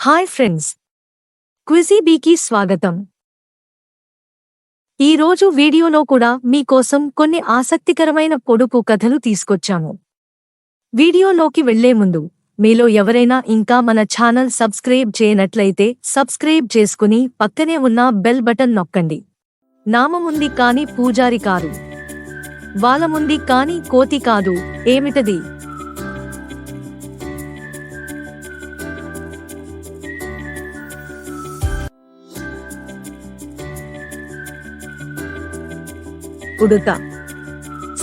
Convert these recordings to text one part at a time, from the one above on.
Hi friends. క్విజీబీకి స్వాగతం. ఈరోజు వీడియోలో కూడా మీకోసం కొన్ని ఆసక్తికరమైన పొడుపు కథలు తీసుకొచ్చాము. వీడియోలోకి వెళ్ళే ముందు మీలో ఎవరైనా ఇంకా మన ఛానల్ సబ్స్క్రైబ్ చేయనట్లయితే సబ్స్క్రైబ్ చేసుకుని పక్కనే ఉన్న బెల్ బటన్ నొక్కండి. నామముంది కాని పూజారి కాదు. వాళ్ళముంది కాని కోతి కాదు. ఏమిటది? ఉడుత.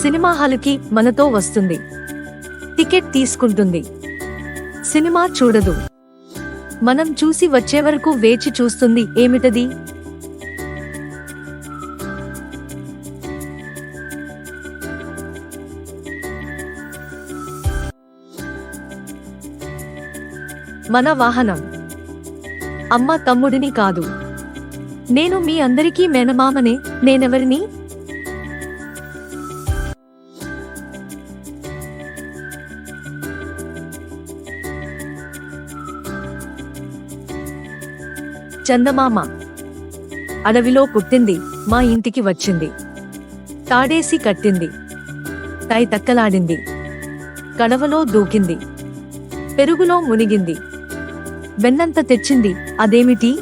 సినిమా హాలుకి మనతో వస్తుంది. టికెట్ తీసుకుంటుంది. సినిమా చూడదు. మనం చూసి వచ్చే వరకు వేచి చూస్తుంది ఏమిటది? మన వాహనం. అమ్మ తమ్ముడిని కాదు. నేను మీ అందరికీ మేనమామనే నేనెవరిని? చందమామ. అడవిలో పుట్టింది మా ఇంటికి వచ్చింది. తాడేసి కట్టింది. తై తక్కలాడింది. కడవలో దూకింది. పెరుగులో మునిగింది. వెన్నంత తెచ్చింది అదేమిటి?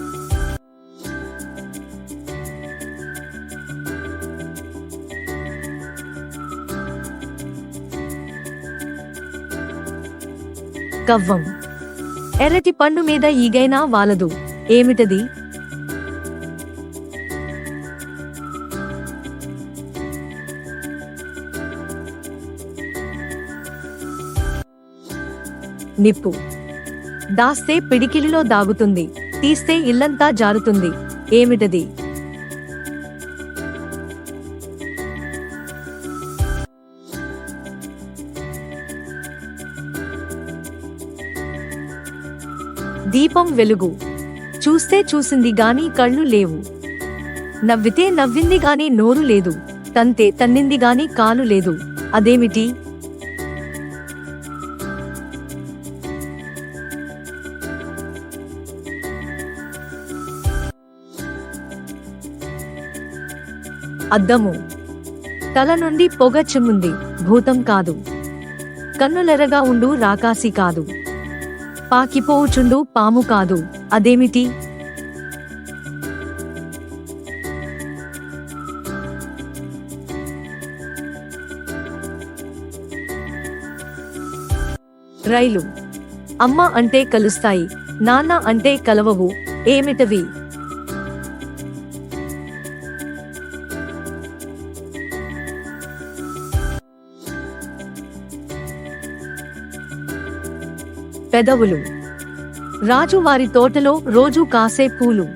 కవ్వం. ఎర్రటి పండు మీద ఈగైనా వాలదు. ఏమిటది? నిప్పు. దాస్తే పిడికిలిలో దాగుతుంది. తీస్తే ఇల్లంతా జారుతుంది. ఏమిటది? దీపం వెలుగు. చూస్తే చూసింది గాని కళ్ళు లేవు. నవ్వితే నవ్వింది గాని నోరు లేదు. తంతే తన్నింది గాని కాలు లేదు. అదేమిటి? అద్దము. తల నుండి పొగ చిమ్ముంది. భూతం కాదు. కన్నులెరగా ఉండు రాకాసి కాదు. పాకిపోవుచుండు పాము కాదు. అదేమిటి? రైలు. అమ్మ అంటే కలుస్తాయి. నాన్న అంటే కలవవు. ఏమిటవి? పెదవులు రాజు వారి తోటలో రోజు కాసే పూలు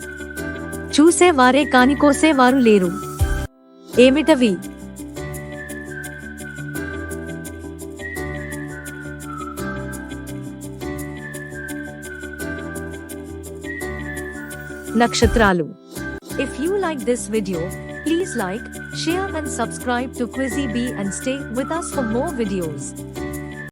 చూసేవారే కాని కోసేవారు లేరు ఏమిటవి నక్షత్రాలు if you like this video please like share and subscribe to Quizzy Bee and stay with us for more videos.